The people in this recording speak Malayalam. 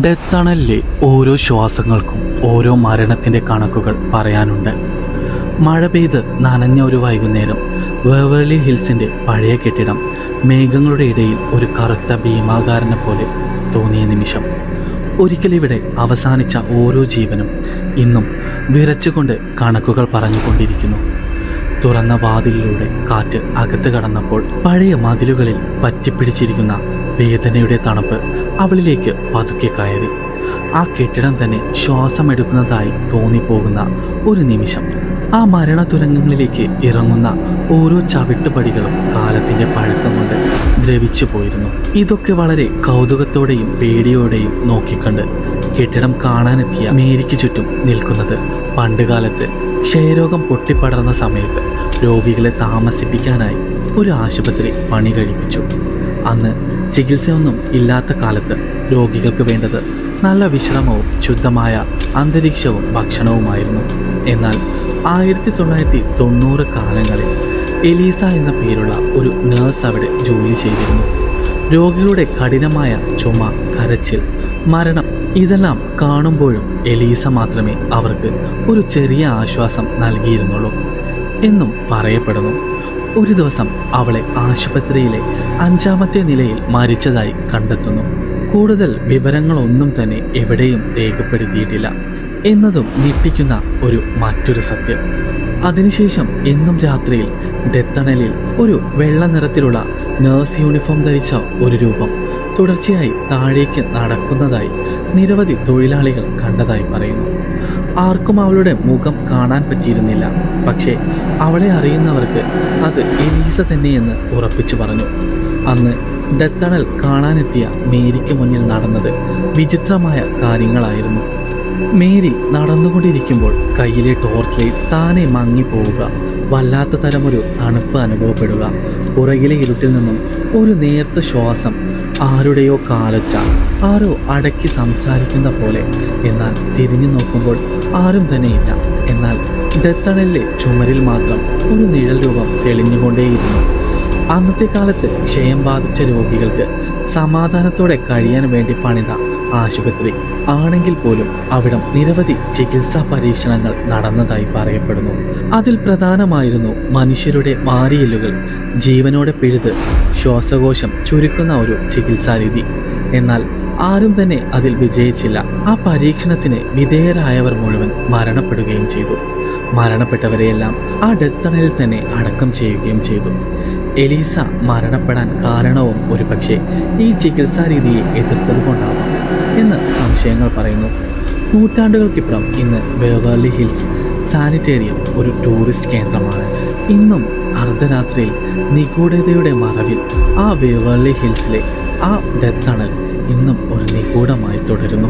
ഡെത്ത് ടണലിലെ ഓരോ ശ്വാസങ്ങൾക്കും ഓരോ മരണത്തിന്റെ കണക്കുകൾ പറയാനുണ്ട്. മഴ പെയ്ത് നനഞ്ഞ ഒരു വൈകുന്നേരം വേവേളി ഹിൽസിന്റെ പഴയ കെട്ടിടം മേഘങ്ങളുടെ ഇടയിൽ ഒരു കറുത്ത ഭീമാകാരനെ പോലെ തോന്നിയ നിമിഷം. ഒരിക്കലിവിടെ അവസാനിച്ച ഓരോ ജീവനും ഇന്നും വിറച്ചുകൊണ്ട് കണക്കുകൾ പറഞ്ഞുകൊണ്ടിരിക്കുന്നു. തുറന്ന വാതിലിലൂടെ കാറ്റ് അകത്ത് കടന്നപ്പോൾ പഴയ മതിലുകളിൽ പറ്റിപ്പിടിച്ചിരിക്കുന്ന വേദനയുടെ തണുപ്പ് അവളിലേക്ക് പതുക്കെ കയറി. ആ കെട്ടിടം തന്നെ ശ്വാസമെടുക്കുന്നതായി തോന്നിപ്പോകുന്ന ഒരു നിമിഷം. ആ മരണ തുരങ്കങ്ങളിലേക്ക് ഇറങ്ങുന്ന ഓരോ ചവിട്ടുപടികളും കാലത്തിന്റെ പഴക്കം കൊണ്ട് ദ്രവിച്ചു പോയിരുന്നു. ഇതൊക്കെ വളരെ കൗതുകത്തോടെയും പേടിയോടെയും നോക്കിക്കണ്ട് കെട്ടിടം കാണാനെത്തിയ മേരിക്ക് ചുറ്റും നിൽക്കുന്നത്. പണ്ടുകാലത്ത് ക്ഷയരോഗം പൊട്ടിപ്പടർന്ന സമയത്ത് രോഗികളെ താമസിപ്പിക്കാനായി ഒരു ആശുപത്രി പണി കഴിപ്പിച്ചു. അന്ന് ചികിത്സയൊന്നും ഇല്ലാത്ത കാലത്ത് രോഗികൾക്ക് വേണ്ടത് നല്ല വിശ്രമവും ശുദ്ധമായ അന്തരീക്ഷവും ഭക്ഷണവുമായിരുന്നു. എന്നാൽ ആയിരത്തി തൊള്ളായിരത്തി തൊണ്ണൂറ് കാലങ്ങളിൽ എലീസ എന്ന പേരുള്ള ഒരു നേഴ്സ് അവിടെ ജോലി ചെയ്തിരുന്നു. രോഗികളുടെ കഠിനമായ ചുമ കരച്ചിൽ മരണം ഇതെല്ലാം കാണുമ്പോഴും എലീസ മാത്രമേ അവർക്ക് ഒരു ചെറിയ ആശ്വാസം നൽകിയിരുന്നുള്ളൂ. എന്നും പറയപ്പെടുന്നു ഒരു ദിവസം അവളെ ആശുപത്രിയിലെ അഞ്ചാമത്തെ നിലയിൽ മരിച്ചതായി കണ്ടെത്തുന്നു. കൂടുതൽ വിവരങ്ങളൊന്നും തന്നെ എവിടെയും രേഖപ്പെടുത്തിയിട്ടില്ല. എന്നതും ഞെട്ടിക്കുന്ന ഒരു മറ്റൊരു സത്യം. അതിനുശേഷം എന്നും രാത്രിയിൽ ഡെത്തണലിൽ ഒരു വെള്ള നിറത്തിലുള്ള നേഴ്സ് യൂണിഫോം ധരിച്ച ഒരു രൂപം തുടർച്ചയായി താഴേക്ക് നടക്കുന്നതായി നിരവധി തൊഴിലാളികൾ കണ്ടതായി പറയുന്നു. ആർക്കും അവളുടെ മുഖം കാണാൻ പറ്റിയിരുന്നില്ല. പക്ഷേ അവളെ അറിയുന്നവർക്ക് അത് എലീസ തന്നെയെന്ന് ഉറപ്പിച്ചു പറഞ്ഞു. അന്ന് ഡെത്തണൽ കാണാനെത്തിയ മേരിക്ക് മുന്നിൽ നടന്നത് വിചിത്രമായ കാര്യങ്ങളായിരുന്നു. മേരി നടന്നുകൊണ്ടിരിക്കുമ്പോൾ കയ്യിലെ ടോർച്ച് ലൈറ്റ് താനെ മങ്ങിപ്പോവുക വല്ലാത്ത തരമൊരു തണുപ്പ് അനുഭവപ്പെടുക പുറകിലെ ഇരുട്ടിൽ നിന്നും ഒരു നേർത്ത ശ്വാസം ആരുടെയോ കാലച്ച ആരോ അടക്കി സംസാരിക്കുന്ന പോലെ. എന്നാൽ തിരിഞ്ഞു നോക്കുമ്പോൾ ആരും തന്നെയില്ല. എന്നാൽ ഡെത്തണലിലെ ചുമരിൽ മാത്രം ഒരു നിഴൽ രൂപം തെളിഞ്ഞുകൊണ്ടേയിരുന്നു. അന്നത്തെ കാലത്ത് ക്ഷയം ബാധിച്ച രോഗികൾക്ക് സമാധാനത്തോടെ കഴിയാൻ വേണ്ടി പണിത ആശുപത്രി. ആണെങ്കിൽ പോലും അവിടം നിരവധി ചികിത്സാ പരീക്ഷണങ്ങൾ നടന്നതായി പറയപ്പെടുന്നു. അതിൽ പ്രധാനമായിരുന്നു മനുഷ്യരുടെ മാരിയലുകൾ ജീവനോടെ പിഴുത് ശ്വാസകോശം ചുരുക്കുന്ന ഒരു ചികിത്സാരീതി. എന്നാൽ ആരും തന്നെ അതിൽ വിജയിച്ചില്ല. ആ പരീക്ഷണത്തിന് വിധേയരായവർ മുഴുവൻ മരണപ്പെടുകയും ചെയ്തു. മരണപ്പെട്ടവരെയെല്ലാം ആ ഡെത്തണയിൽ തന്നെ അടക്കം ചെയ്യുകയും ചെയ്തു. എലീസ മരണപ്പെടാൻ കാരണവും ഒരുപക്ഷെ ഈ ചികിത്സാ രീതിയെ എതിർത്തത് എന്ന് സംശയങ്ങൾ പറയുന്നു. നൂറ്റാണ്ടുകൾക്കിപ്പുറം ഇന്ന് ബേവർലി ഹിൽസ് സാനിറ്റേറിയം ഒരു ടൂറിസ്റ്റ് കേന്ദ്രമാണ്. ഇന്നും അർദ്ധരാത്രിയിൽ നിഗൂഢതയുടെ മറവിൽ ആ ബേവർലി ഹിൽസിലെ ആ ഡെത്തണൽ ഇന്നും ഒരു നിഗൂഢമായി തുടരുന്നു.